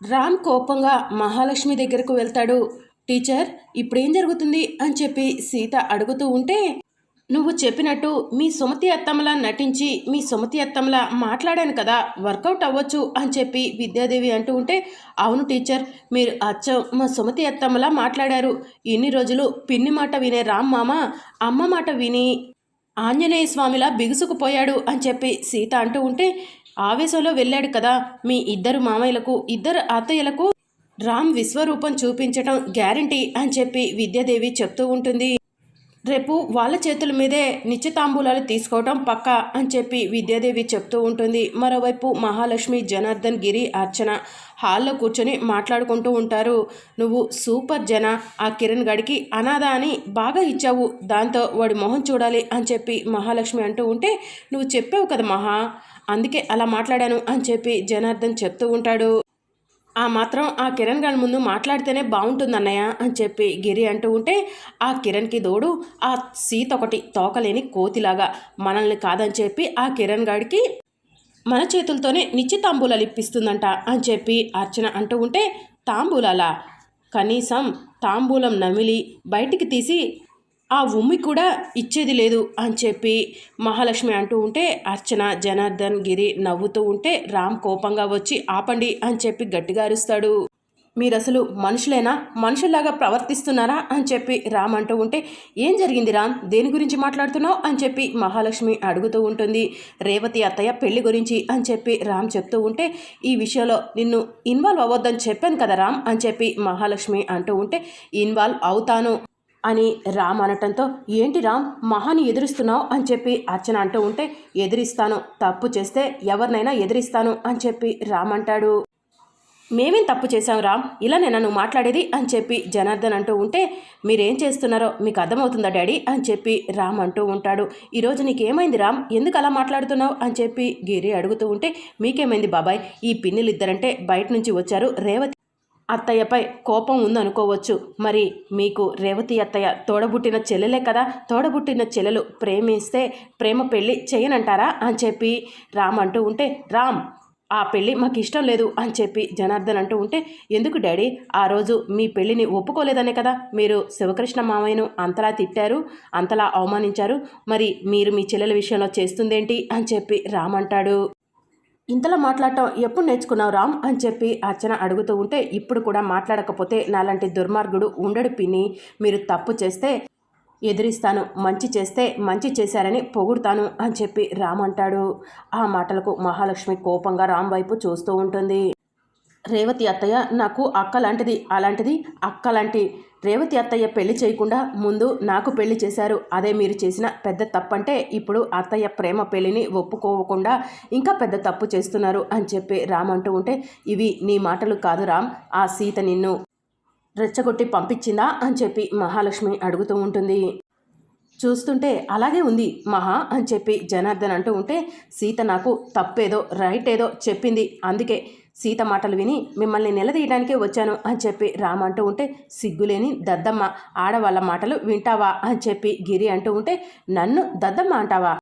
రామ్ కోపంగా మహాలక్ష్మి దగ్గరకు వెళ్తాడు. టీచర్ ఇప్పుడేం జరుగుతుంది? అని చెప్పి సీత అడుగుతూ ఉంటే నువ్వు చెప్పినట్టు మీ సుమతి అత్తమ్మలా నటించి మీ సుమతి అత్తమ్మలా మాట్లాడాను కదా వర్కౌట్ అవ్వచ్చు అని చెప్పి విద్యాదేవి అంటూ ఉంటే అవును టీచర్ మీరు అచ్చం మా సుమతి అత్తమ్మలా మాట్లాడారు. ఇన్ని రోజులు పిన్ని మాట వినే రామ్ మామ అమ్మ మాట విని ఆంజనేయ స్వామిలా బిగుసుకుపోయాడు అని చెప్పి సీత అంటూ ఉంటే ఆవేశంలో వెళ్ళాడు కదా. మీ ఇద్దరు మామయ్యలకు ఇద్దరు అత్తయ్యలకు రామ్ విశ్వరూపం చూపించటం గ్యారంటీ అని చెప్పి విద్యాదేవి చెప్తూ ఉంటుంది. రేపు వాళ్ళ చేతుల మీదే నిశ్చితాంబూలాలు తీసుకోవటం పక్కా అని చెప్పి విద్యాదేవి చెప్తూ ఉంటుంది. మరోవైపు మహాలక్ష్మి జనార్దన్ గిరి అర్చన హాల్లో కూర్చొని మాట్లాడుకుంటూ ఉంటారు. నువ్వు సూపర్ జన ఆ కిరణ్ గడికి అనాథ అని బాగా ఇచ్చావు. దాంతో వాడి మొహం చూడాలి అని చెప్పి మహాలక్ష్మి అంటూ ఉంటే నువ్వు చెప్పావు కదా మహా. అందుకే అలా మాట్లాడాను అని చెప్పి జనార్దన్ చెప్తూ ఉంటాడు. ఆ మాత్రం ఆ కిరణ్ గారి ముందు మాట్లాడితేనే బాగుంటుంది అన్నయ్య అని చెప్పి గిరి అంటూ ఉంటే ఆ కిరణ్కి దోడు ఆ సీత ఒకటి తోకలేని కోతిలాగా మనల్ని కాదని చెప్పి ఆ కిరణ్ గాడికి మన చేతులతోనే నిశ్చితాంబూలాలు ఇప్పిస్తుందంట అని చెప్పి అర్చన అంటూ ఉంటే తాంబూలాలా? కనీసం తాంబూలం నమిలి బయటికి తీసి ఆ ఉమ్మి కూడా ఇచ్చేది లేదు అని చెప్పి మహాలక్ష్మి అంటూ ఉంటే అర్చన జనార్దన్ గిరి నవ్వుతూ ఉంటే రామ్ కోపంగా వచ్చి ఆపండి అని చెప్పి గట్టిగా అరుస్తాడు. మీరు అసలు మనుషులేనా? మనుషుల్లాగా ప్రవర్తిస్తున్నారా? అని చెప్పి రామ్ అంటూ ఉంటే ఏం జరిగింది రామ్? దేని గురించి మాట్లాడుతున్నావు? అని చెప్పి మహాలక్ష్మి అడుగుతూ ఉంటుంది. రేవతి అత్తయ్య పెళ్ళి గురించి అని చెప్పి రామ్ చెప్తూ ఉంటే ఈ విషయంలో నిన్ను ఇన్వాల్వ్ అవ్వద్దని చెప్పాను కదా రామ్ అని చెప్పి మహాలక్ష్మి అంటూ ఉంటే ఇన్వాల్వ్ అవుతాను. అని రామ్ అనటంతో ఏంటి రామ్ మహాని ఎదురిస్తున్నావు? అని చెప్పి అర్చన అంటూ ఉంటే ఎదిరిస్తాను తప్పు చేస్తే ఎవరినైనా ఎదిరిస్తాను అని చెప్పి రామ్ అంటాడు. మేమేం తప్పు చేశాం రామ్? ఇలా నేను నువ్వు మాట్లాడేది? అని చెప్పి జనార్దన్ అంటూ ఉంటే మీరేం చేస్తున్నారో మీకు అర్థమవుతుందా డాడీ? అని చెప్పి రామ్ అంటూ ఉంటాడు. ఈరోజు నీకేమైంది రామ్? ఎందుకు అలా మాట్లాడుతున్నావు? అని చెప్పి గిరి అడుగుతూ ఉంటే మీకేమైంది బాబాయ్? ఈ పిన్నిలు ఇద్దరంటే బయట నుంచి వచ్చారు రేవతి అత్తయ్యపై కోపం ఉందనుకోవచ్చు. మరి మీకు రేవతి అత్తయ్య తోడబుట్టిన చెల్లెలే కదా? తోడబుట్టిన చెల్లెలు ప్రేమిస్తే ప్రేమ పెళ్ళి చేయనంటారా? అని చెప్పి రామ్ అంటూ ఉంటే రామ్ ఆ పెళ్ళి మాకు ఇష్టం లేదు అని చెప్పి జనార్దన్ అంటూ ఉంటే ఎందుకు డాడీ? ఆ రోజు మీ పెళ్ళిని ఒప్పుకోలేదనే కదా? మీరు శివకృష్ణ మామయ్యను అంతలా తిట్టారు అంతలా అవమానించారు. మరి మీరు మీ చెల్లెల విషయంలో చేస్తుందేంటి? అని చెప్పి రామ్ అంటాడు. ఇంతలా మాట్లాడటం ఎప్పుడు నేర్చుకున్నావు రామ్? అని చెప్పి అర్చన అడుగుతూ ఉంటే ఇప్పుడు కూడా మాట్లాడకపోతే నాలాంటి దుర్మార్గుడు ఉండడు పిన్ని. మీరు తప్పు చేస్తే ఎదిరిస్తాను మంచి చేస్తే మంచి చేశారని పొగుడుతాను అని చెప్పి రామ్ అంటాడు. ఆ మాటలకు మహాలక్ష్మి కోపంగా రామ్ వైపు చూస్తూ ఉంటుంది. రేవతి అత్తయ్య నాకు అక్క లాంటిది అలాంటిది అక్క లాంటి రేవతి అత్తయ్య పెళ్ళి చేయకుండా ముందు నాకు పెళ్ళి చేశారు. అదే మీరు చేసిన పెద్ద తప్పంటే ఇప్పుడు అత్తయ్య ప్రేమ పెళ్ళిని ఒప్పుకోకుండా ఇంకా పెద్ద తప్పు చేస్తున్నారు అని చెప్పి రామ్ అంటూ ఉంటే ఇవి నీ మాటలు కాదు రామ్. ఆ సీత నిన్ను రెచ్చగొట్టి పంపించిందా? అని చెప్పి మహాలక్ష్మి అడుగుతూ ఉంటుంది. చూస్తుంటే అలాగే ఉంది మహా అని చెప్పి జనార్దన్ అంటూ ఉంటే సీత నాకు తప్పేదో రైట్ ఏదో చెప్పింది. అందుకే సీత మాటలు విని మిమ్మల్ని నిలదీయడానికే వచ్చాను అని చెప్పి రామ్ అంటూ ఉంటే సిగ్గులేని దద్దమ్మ ఆడవాళ్ళ మాటలు వింటావా అని చెప్పి గిరి అంటూ ఉంటే నన్ను దద్దమ్మ అంటావా?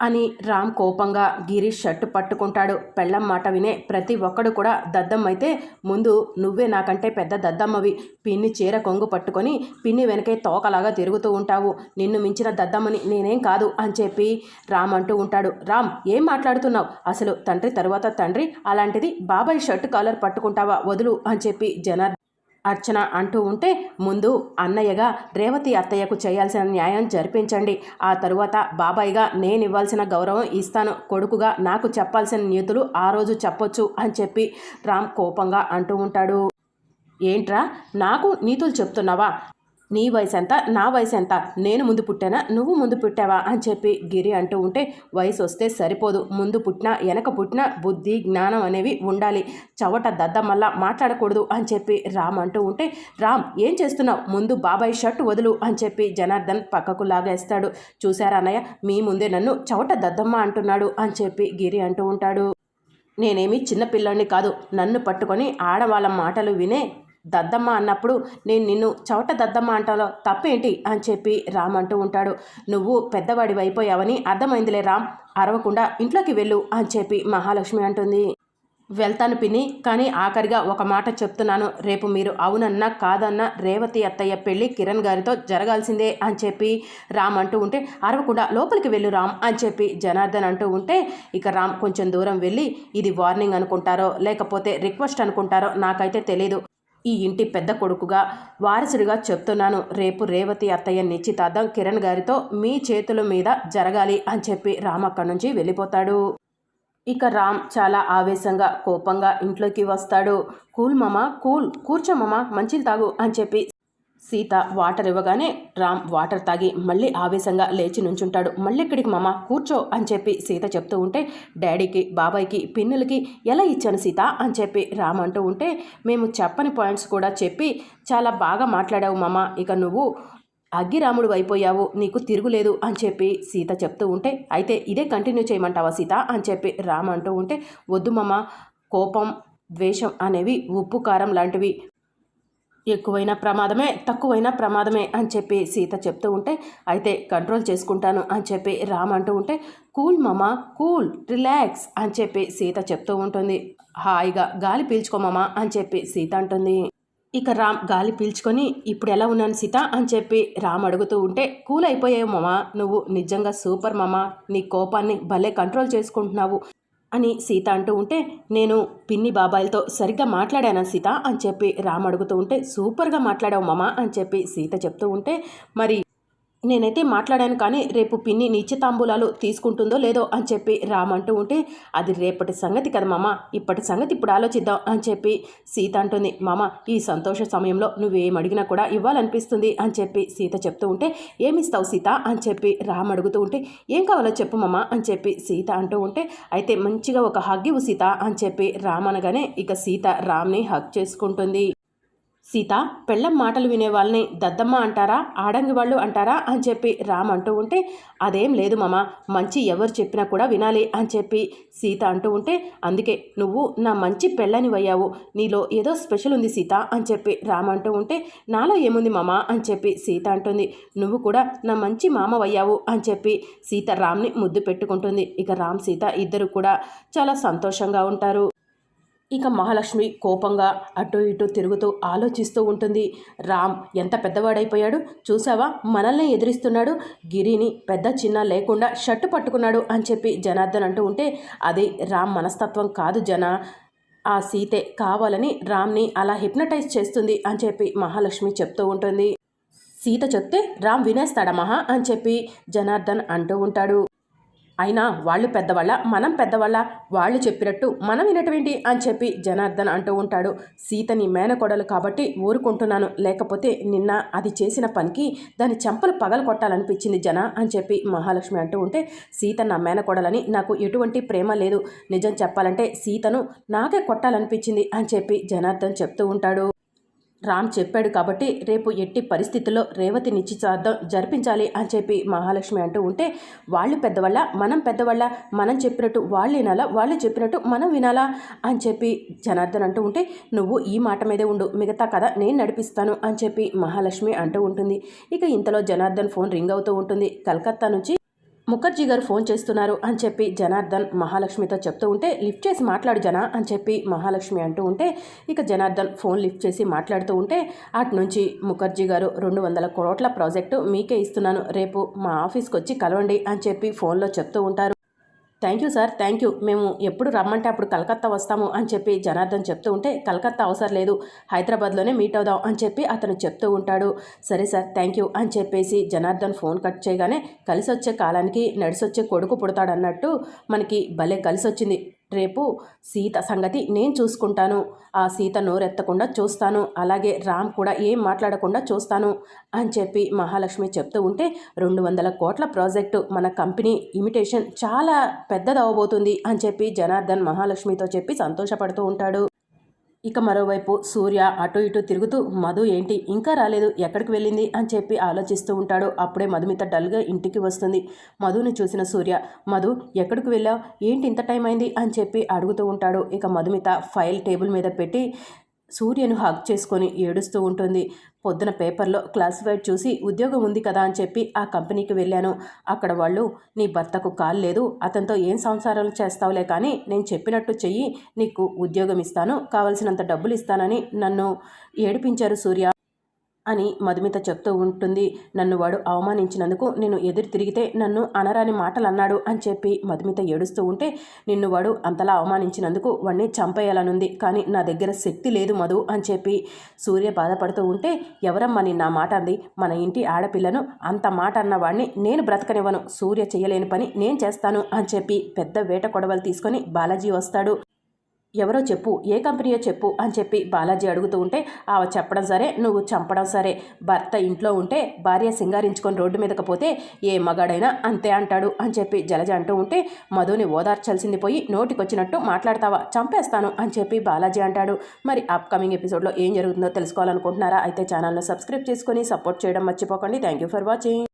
అని రామ్ కోపంగా గిరీష్ షర్టు పట్టుకుంటాడు. పెళ్ళం మాట వినే ప్రతి ఒక్కడు కూడా దద్దమ్మైతే ముందు నువ్వే నాకంటే పెద్ద దద్దమ్మవి. పిన్ని చీర కొంగు పట్టుకొని పిన్ని వెనకే తోకలాగా తిరుగుతూ ఉంటావు. నిన్ను మించిన దద్దమ్మని నేనేం కాదు అని చెప్పి రామ్ అంటూ ఉంటాడు. రామ్ ఏం మాట్లాడుతున్నావు? అసలు తండ్రి తరువాత తండ్రి? అలాంటిది బాబాయ్ షర్టు కాలర్ పట్టుకుంటావా? వదులు అని చెప్పి జనార్ అర్చన అంటూ ఉంటే ముందు అన్నయ్యగా రేవతి అత్తయ్యకు చేయాల్సిన న్యాయం జరిపించండి. ఆ తరువాత బాబాయ్గా నేను ఇవ్వాల్సిన గౌరవం ఇస్తాను. కొడుకుగా నాకు చెప్పాల్సిన నీతులు ఆ రోజు చెప్పొచ్చు అని చెప్పి రామ్ కోపంగా అంటూ ఉంటాడు. ఏంట్రా? నాకు నీతులు చెప్తున్నావా? నీ వయసు ఎంత నా వయసు ఎంత నేను ముందు పుట్టానా? నువ్వు ముందు పుట్టావా? అని చెప్పి గిరి అంటూ ఉంటే వయసు వస్తే సరిపోదు. ముందు పుట్టినా వెనక పుట్టిన బుద్ధి జ్ఞానం అనేవి ఉండాలి. చవట దద్దమల్లా మాట్లాడకూడదు అని చెప్పి రామ్ అంటూ ఉంటే రామ్ ఏం చేస్తున్నావు? ముందు బాబాయ్ షర్ట్ వదులు అని చెప్పి జనార్దన్ పక్కకు లాగేస్తాడు. చూసారా అన్నయ్య? మీ ముందే నన్ను చవట దద్దమ్మ అంటున్నాడు అని చెప్పి గిరి అంటూ ఉంటాడు. నేనేమి చిన్నపిల్లాడిని కాదు. నన్ను పట్టుకొని ఆడవాళ్ళ మాటలు వినే దద్దమ్మ అన్నప్పుడు నేను నిన్ను చవట దద్దమ్మ అంటాలో తప్పేంటి అని చెప్పి రామ్ అంటూ ఉంటాడు. నువ్వు పెద్దవాడి అయిపోయావని అర్థమైందిలే రామ్ అరవకుండా ఇంట్లోకి వెళ్ళు అని చెప్పి మహాలక్ష్మి అంటుంది. వెళ్తాను పిన్ని కానీ ఆఖరిగా ఒక మాట చెప్తున్నాను. రేపు మీరు అవునన్నా కాదన్నా రేవతి అత్తయ్య పెళ్ళి కిరణ్ గారితో జరగాల్సిందే అని చెప్పి రామ్ అంటూ ఉంటే అరవకుండా లోపలికి వెళ్ళు రామ్ అని చెప్పి జనార్దన్ అంటూ ఉంటే ఇక రామ్ కొంచెం దూరం వెళ్ళి ఇది వార్నింగ్ అనుకుంటారో లేకపోతే రిక్వెస్ట్ అనుకుంటారో నాకైతే తెలియదు ఈ ఇంటి పెద్ద కొడుకుగా వారసుడిగా చెప్తున్నాను. రేపు రేవతి అత్తయ్య నిశ్చితార్థం కిరణ్ గారితో మీ చేతుల మీద జరగాలి అని చెప్పి రామ్ అక్కడి నుంచి వెళ్ళిపోతాడు. ఇక రామ్ చాలా ఆవేశంగా కోపంగా ఇంట్లోకి వస్తాడు. కూల్ మామ కూల్ కూర్చో మామ మంచిలు తాగు అని చెప్పి సీత వాటర్ ఇవ్వగానే రామ్ వాటర్ తాగి మళ్ళీ ఆవేశంగా లేచి నుంచుంటాడు. మళ్ళీ ఇక్కడికి మామ కూర్చో అని చెప్పి సీత చెప్తూ ఉంటే డాడీకి బాబాయ్కి పిన్నులకి ఎలా ఇచ్చాను సీత అని చెప్పి రామ్ అంటూ ఉంటే మేము చెప్పని పాయింట్స్ కూడా చెప్పి చాలా బాగా మాట్లాడావు మామ ఇక నువ్వు అగ్గిరాముడు అయిపోయావు నీకు తిరుగులేదు అని చెప్పి సీత చెప్తూ ఉంటే అయితే ఇదే కంటిన్యూ చేయమంటావా సీత అని చెప్పి రామ్ అంటూ ఉంటే వద్దు మామ కోపం ద్వేషం అనేవి ఉప్పు కారం లాంటివి ఎక్కువైనా ప్రమాదమే తక్కువైనా ప్రమాదమే అని చెప్పి సీత చెప్తూ ఉంటే అయితే కంట్రోల్ చేసుకుంటాను అని చెప్పి రామ్ అంటూ ఉంటే కూల్ మామ కూల్ రిలాక్స్ అని చెప్పి సీత చెప్తూ ఉంటుంది. హాయిగా గాలి పీల్చుకోమామా అని చెప్పి సీత అంటుంది. ఇక రామ్ గాలి పీల్చుకొని ఇప్పుడు ఎలా ఉన్నాను సీత అని చెప్పి రామ్ అడుగుతూ ఉంటే కూల్ అయిపోయావు మామ నువ్వు నిజంగా సూపర్ మామ నీ కోపాన్ని భలే కంట్రోల్ చేసుకుంటున్నావు. అని సీత అంటూ ఉంటే నేను పిన్ని బాబాయిలతో సరిగ్గా మాట్లాడానా సీత? అని చెప్పి రామ్ అడుగుతూ ఉంటే సూపర్గా మాట్లాడావు మామ అని చెప్పి సీత చెప్తూ ఉంటే మరి నేనైతే మాట్లాడాను కానీ రేపు పిన్ని నిశ్చితాంబూలాలు తీసుకుంటుందో లేదో అని చెప్పి రామంటూ అంటూ ఉంటే అది రేపటి సంగతి కదా మామ ఇప్పటి సంగతి ఇప్పుడు ఆలోచిద్దాం అని చెప్పి సీత అంటుంది. మామ ఈ సంతోష సమయంలో నువ్వేం అడిగినా కూడా ఇవ్వాలనిపిస్తుంది అని చెప్పి సీత చెప్తూ ఉంటే ఏమిస్తావు సీత అని చెప్పి రామ్ అడుగుతూ ఉంటే ఏం కావాలో చెప్పు మామ అని చెప్పి సీత అంటూ ఉంటే అయితే మంచిగా ఒక హగ్ ఇవ్వు సీత అని చెప్పి రామ్ అనగానే ఇక సీత రామ్ని హగ్ చేసుకుంటుంది. సీత పెళ్ళం మాటలు వినే వాళ్ళని దద్దమ్మ అంటారా ఆడంగి వాళ్ళు అంటారా అని చెప్పి రామ్ అంటూ ఉంటే అదేం లేదు మామ మంచి ఎవరు చెప్పినా కూడా వినాలి అని చెప్పి సీత అంటూ ఉంటే అందుకే నువ్వు నా మంచి పెళ్ళని వయ్యావు నీలో ఏదో స్పెషల్ ఉంది సీత అని చెప్పి రామ్ అంటూ ఉంటే నాలో ఏముంది మామ అని చెప్పి సీత అంటుంది నువ్వు కూడా నా మంచి మామ వయ్యావు అని చెప్పి సీత రామ్ని ముద్దు పెట్టుకుంటుంది. ఇక రామ్ సీత ఇద్దరు కూడా చాలా సంతోషంగా ఉంటారు. ఇక మహాలక్ష్మి కోపంగా అటు ఇటు తిరుగుతూ ఆలోచిస్తూ ఉంటుంది. రామ్ ఎంత పెద్దవాడైపోయాడు? చూసావా మనల్ని ఎదిరిస్తున్నాడు. గిరిని పెద్ద చిన్న లేకుండా షర్టు పట్టుకున్నాడు అని చెప్పి జనార్దన్ అంటూ ఉంటే అది రామ్ మనస్తత్వం కాదు జన. ఆ సీతే కావాలని రామ్ని అలా హిప్నటైజ్ చేస్తుంది అని చెప్పి మహాలక్ష్మి చెప్తూ ఉంటుంది. సీత చెప్తే రామ్ వినేస్తాడా మహా? అని చెప్పి జనార్దన్ అంటూ ఉంటాడు. అయినా వాళ్ళు పెద్దవాళ్ళ మనం పెద్దవాళ్ళ వాళ్ళు చెప్పినట్టు మనం వినటమేంటి అని చెప్పి జనార్దన్ అంటూ ఉంటాడు. సీతని మేనకొడలు కాబట్టి ఊరుకుంటున్నాను. లేకపోతే నిన్న అది చేసిన పనికి దాని చెంపలు పగలు కొట్టాలనిపించింది జన అని చెప్పి మహాలక్ష్మి అంటూ ఉంటే సీత నా మేనకొడలని నాకు ఎటువంటి ప్రేమ లేదు. నిజం చెప్పాలంటే సీతను నాకే కొట్టాలనిపించింది అని చెప్పి జనార్దన్ చెప్తూ ఉంటాడు. రామ్ చెప్పాడు కాబట్టి రేపు ఎట్టి పరిస్థితుల్లో రేవతి నిశ్చితార్థం జరిపించాలి అని చెప్పి మహాలక్ష్మి అంటూ ఉంటే వాళ్ళు పెద్దవాళ్ళ మనం పెద్దవాళ్ళ మనం చెప్పినట్టు వాళ్ళు వినాలా వాళ్ళు చెప్పినట్టు మనం వినాలా అని చెప్పి జనార్దన్ అంటూ ఉంటే నువ్వు ఈ మాట మీదే ఉండు మిగతా కథ నేను నడిపిస్తాను అని చెప్పి మహాలక్ష్మి అంటూ ఉంటుంది. ఇక ఇంతలో జనార్దన్ ఫోన్ రింగ్ అవుతూ ఉంటుంది. కలకత్తా నుంచి ముఖర్జీ గారు ఫోన్ చేస్తున్నారు అని చెప్పి జనార్దన్ మహాలక్ష్మితో చెప్తూ ఉంటే లిఫ్ట్ చేసి మాట్లాడు జనా అని చెప్పి మహాలక్ష్మి అంటూ ఉంటే ఇక జనార్దన్ ఫోన్ లిఫ్ట్ చేసి మాట్లాడుతూ ఉంటే అటు నుంచి ముఖర్జీ గారు రెండు వందల కోట్ల ప్రాజెక్టు మీకే ఇస్తున్నాను రేపు మా ఆఫీస్కి వచ్చి కలవండి అని చెప్పి ఫోన్లో చెప్తూ ఉంటారు. Thank you sir thank you. మేము ఎప్పుడు రమ్మంటే అప్పుడు కలకత్తా వస్తాము అని చెప్పి జనార్దన్ చెప్తూ ఉంటే కలకత్తా అవసరం లేదు హైదరాబాద్లోనే మీట్ అవుదాం అని చెప్పి అతను చెప్తూ ఉంటాడు. సరే సార్ థ్యాంక్ యూ అని చెప్పేసి జనార్దన్ ఫోన్ కట్ చేయగానే కలిసి వచ్చే కాలానికి నడిసొచ్చే కొడుకు పుడతాడన్నట్టు మనకి భలే కలిసొచ్చింది. రేపు సీత సంగతి నేను చూసుకుంటాను. ఆ సీత నోరెత్తకుండా చూస్తాను. అలాగే రామ్ కూడా ఏం మాట్లాడకుండా చూస్తాను అని చెప్పి మహాలక్ష్మి చెప్తూ ఉంటే రెండు వందల కోట్ల ప్రాజెక్టు మన కంపెనీ ఇమిటేషన్ చాలా పెద్దదవబోతుంది అని చెప్పి జనార్దన్ మహాలక్ష్మితో చెప్పి సంతోషపడుతూ ఉంటాడు. ఇక మరోవైపు సూర్య అటు ఇటు తిరుగుతూ మధు ఏంటి? ఇంకా రాలేదు ఎక్కడికి వెళ్ళింది? అని చెప్పి ఆలోచిస్తూ ఉంటాడు. అప్పుడే మధుమిత డల్గా ఇంటికి వస్తుంది. మధుని చూసిన సూర్య మధు ఎక్కడికి వెళ్ళావు? ఏంటి ఇంత టైం అయింది? అని చెప్పి అడుగుతూ ఉంటాడు. ఇక మధుమిత ఫైల్ టేబుల్ మీద పెట్టి సూర్యను హగ్ చేసుకొని ఏడుస్తూ ఉంటుంది. పొద్దున పేపర్లో క్లాసిఫైడ్ చూసి ఉద్యోగం ఉంది కదా అని చెప్పి ఆ కంపెనీకి వెళ్ళాను. అక్కడ వాళ్ళు నీ భర్తకు కాల్ లేదు అతనితో ఏం సంసారాలు చేస్తావులే కానీ నేను చెప్పినట్టు చెయ్యి నీకు ఉద్యోగం ఇస్తాను కావలసినంత డబ్బులు ఇస్తానని నన్ను ఏడిపించారు సూర్య. అని మధుమిత చెప్తూ ఉంటుంది. నన్ను వాడు అవమానించినందుకు నేను ఎదురు తిరిగితే నన్ను అనరాని మాటలు అన్నాడు అని చెప్పి మధుమిత ఏడుస్తూ ఉంటే నిన్ను వాడు అంతలా అవమానించినందుకు వాడిని చంపేయాలనుంది. కానీ నా దగ్గర శక్తి లేదు మధు అని చెప్పి సూర్య బాధపడుతూ ఉంటే ఎవరమ్మా నిన్న మాట అంది? మన ఇంటి ఆడపిల్లను అంత మాట అన్నవాడిని నేను బ్రతకనివ్వను. సూర్య చేయలేని పని నేను చేస్తాను అని చెప్పి పెద్ద వేట కొడవలు తీసుకొని బాలాజీ వస్తాడు. ఎవరో చెప్పు ఏ కంపెనీయో చెప్పు అని చెప్పి బాలాజీ అడుగుతూ ఉంటే ఆమె చెప్పడం సరే నువ్వు చంపడం సరే. భర్త ఇంట్లో ఉంటే భార్య సింగారించుకొని రోడ్డు మీదకి పోతే ఏ మగాడైనా అంతే అంటాడు అని చెప్పి జలజ అంటూ ఉంటే మధుని ఓదార్చాల్సింది పోయి నోటికొచ్చినట్టు మాట్లాడతావా? చంపేస్తాను అని చెప్పి బాలాజీ అంటాడు. మరి అప్కమింగ్ ఎపిసోడ్లో ఏం జరుగుతుందో తెలుసుకోవాలనుకుంటున్నారా? అయితే ఛానల్ను సబ్స్క్రైబ్ చేసుకొని సపోర్ట్ చేయడం మర్చిపోకండి. Thank you for watching